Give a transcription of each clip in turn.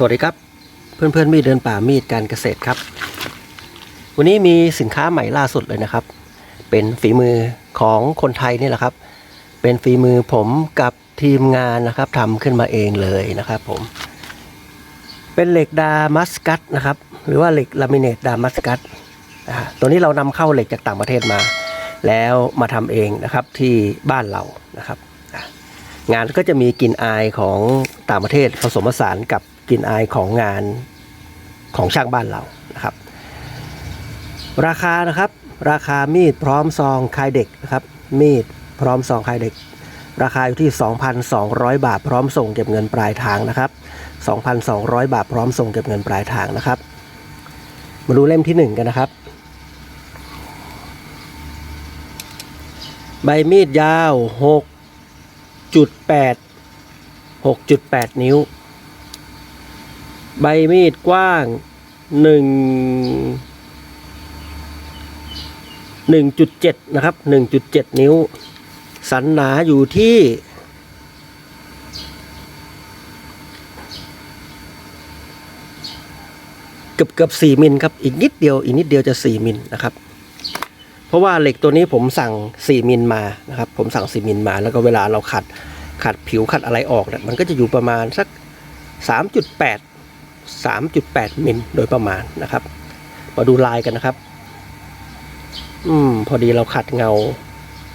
สวัสดีครับเพื่อนเพื่อนๆมีเดินป่ามีดการเกษตรครับ วันนี้มีสินค้าใหม่ล่าสุดเลยนะครับ เป็นฝีมือของคนไทยนี่แหละครับ เป็นฝีมือผมกับทีมงานนะครับทำขึ้นมาเองเลยนะครับผม เป็นเหล็กดามัสกัสนะครับ หรือว่าเหล็กลามิเนตดามัสกัสตัวนี้เรานำเข้าเหล็กจากต่างประเทศมา แล้วมาทำเองนะครับที่บ้านเรานะครับ งานก็จะมีกลิ่นอายของต่างประเทศผสมผสานกับ กลิ่นอายของงานของช่างบ้านเรานะครับ ราคานะครับ ราคามีดพร้อมซองคายเด็กนะครับ มีดพร้อมซองคายเด็ก ราคาอยู่ที่ 2,200 บาท พร้อมส่งเก็บเงินปลายทางนะครับ 2,200 บาท พร้อมส่งเก็บเงินปลายทางนะครับ มาดูเล่มที่ 1 กันนะครับ ใบมีดยาว 6.8 6.8 นิ้ว ใบมีดกว้าง1 1.7นะครับ1.7นิ้ว สันหนาอยู่ที่เกือบเกือบ4มิลครับ อีกนิดเดียว อีกนิดเดียวจะ4มิลนะครับ เพราะว่าเหล็กตัวนี้ผมสั่ง4มิลมานะครับ ผมสั่ง4มิลมา แล้วก็เวลาเราขัดขัดผิวขัดอะไรออกเนี่ยมันก็จะอยู่ประมาณสัก3.8 3.8 มิลโดยประมาณนะครับ มาดูลายกันนะครับ อืม พอดีเราขัดเงา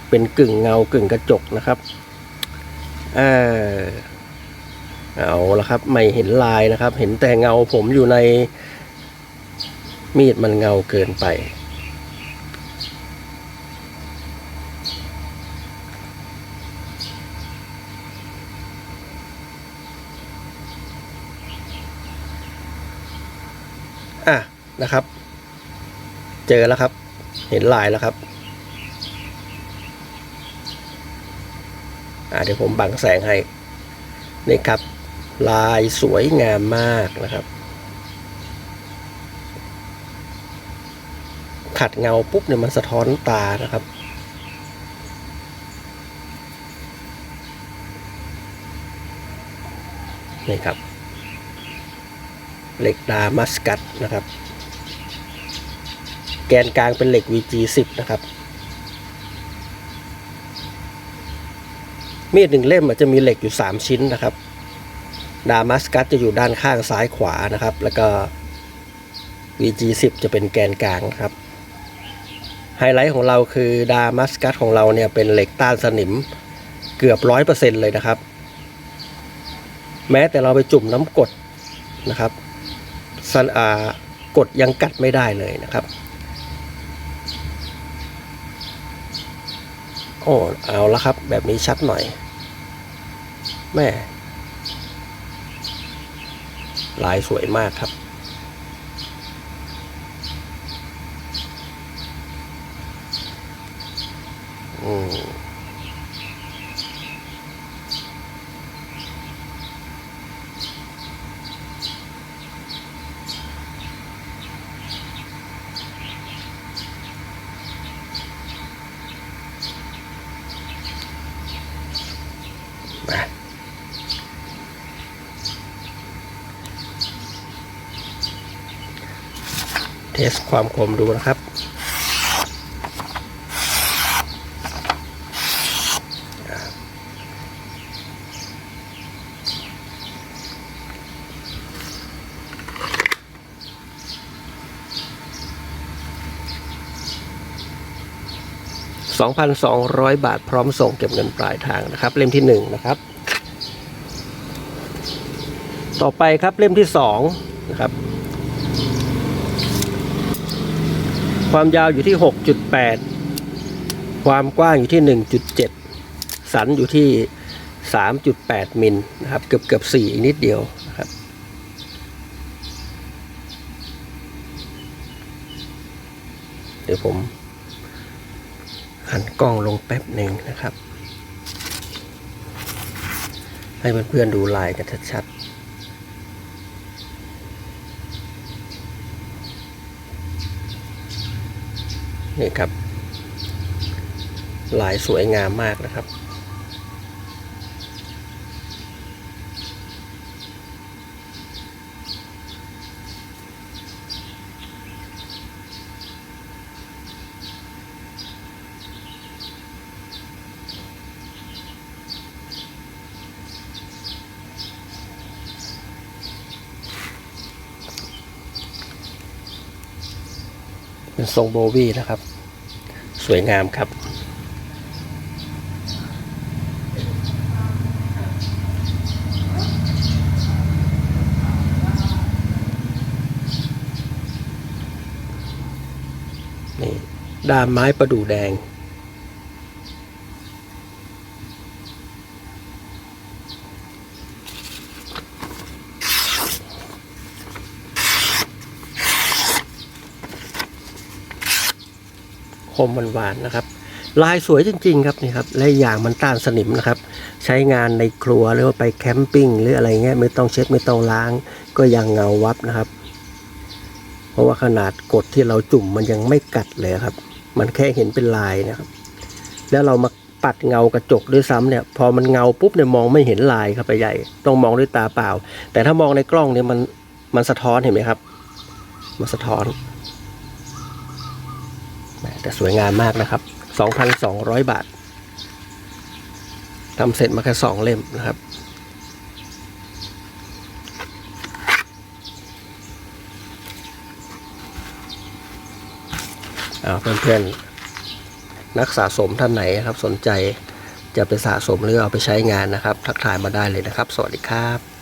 เป็นกึ่งเงากึ่งกระจกนะครับ เออเอาละครับ ไม่เห็นลายนะครับ เห็นแต่เงาผมอยู่ในมีดมันเงาเกินไป อะ นะครับ เจอแล้วครับ เห็นลายแล้วครับอ่าเดี๋ยวผมบังแสงให้นี่ครับ ลายสวยงามมากนะครับ ขัดเงาปุ๊บเนี่ยมันสะท้อนตานะครับนี่ครับเหล็กดามัสกัสนะครับ แกนกลางเป็นเหล็ก VG10 นะครับ มีดหนึ่งเล่มจะมีเหล็กอยู่ 3 ชิ้นนะครับ ดามัสกัสจะอยู่ด้านข้างซ้ายขวานะครับ แล้วก็ VG10 จะเป็นแกนกลางครับ ไฮไลท์ของเราคือดามัสกัสของเราเนี่ยเป็นเหล็กต้านสนิมเกือบร้อยเปอร์เซ็นต์เลยนะครับ แม้แต่เราไปจุ่มน้ำกดนะครับสันอากดยังกัดไม่ได้เลยนะครับ โอ้เอาละครับ แบบนี้ชัดหน่อยแม่ลายสวยมากครับ อืม นะเทสความคมดูนะครับ 2,200 บาทพร้อมส่งเก็บเงินปลายทางนะครับ เล่มที่ 1 นะครับ ต่อไปครับเล่มที่ 2 นะครับ ความยาวอยู่ที่ 6.8 ความกว้างอยู่ที่ 1.7 สันอยู่ที่ 3.8 มิลนะครับ เกือบเกือบ4อีกนิดเดียวนะครับเดี๋ยวผม หันกล้องลงแป๊บหนึ่งนะครับ ให้เพื่อนๆดูลายกันชัดๆนี่ครับ ลายสวยงามมากนะครับ เป็นทรงโบวีนะครับ สวยงามครับ นี่ด้ามไม้ประดู่แดง คมหวานๆนะครับ ลายสวยจริง ๆ ครับนี่ครับและอย่างมันต้านสนิมนะครับ ใช้งานในครัวหรือว่าไปแคมปิ้งหรืออะไรเงี้ยไม่ต้องเช็ดไม่ต้องล้าง ก็ยังเงาวับนะครับ เพราะว่าขนาดกดที่เราจุ่มมันยังไม่กัดเลยครับ มันแค่เห็นเป็นลายนะครับ แล้วเรามาปัดเงากระจกด้วยซ้ำเนี่ยพอมันเงาปุ๊บเนี่ยมองไม่เห็นลายครับไปใหญ่ ต้องมองด้วยตาเปล่า แต่ถ้ามองในกล้องเนี่ยมันมันสะท้อนเห็นไหมครับ มันสะท้อน แต่สวยงามมากนะครับ 2,200 บาททำเสร็จมาแค่สองเล่มนะครับเอาเพื่อนๆ นักสะสมท่านไหนครับ สนใจจะไปสะสมหรือเอาไปใช้งานนะครับ ทักทายมาได้เลยนะครับ สวัสดีครับ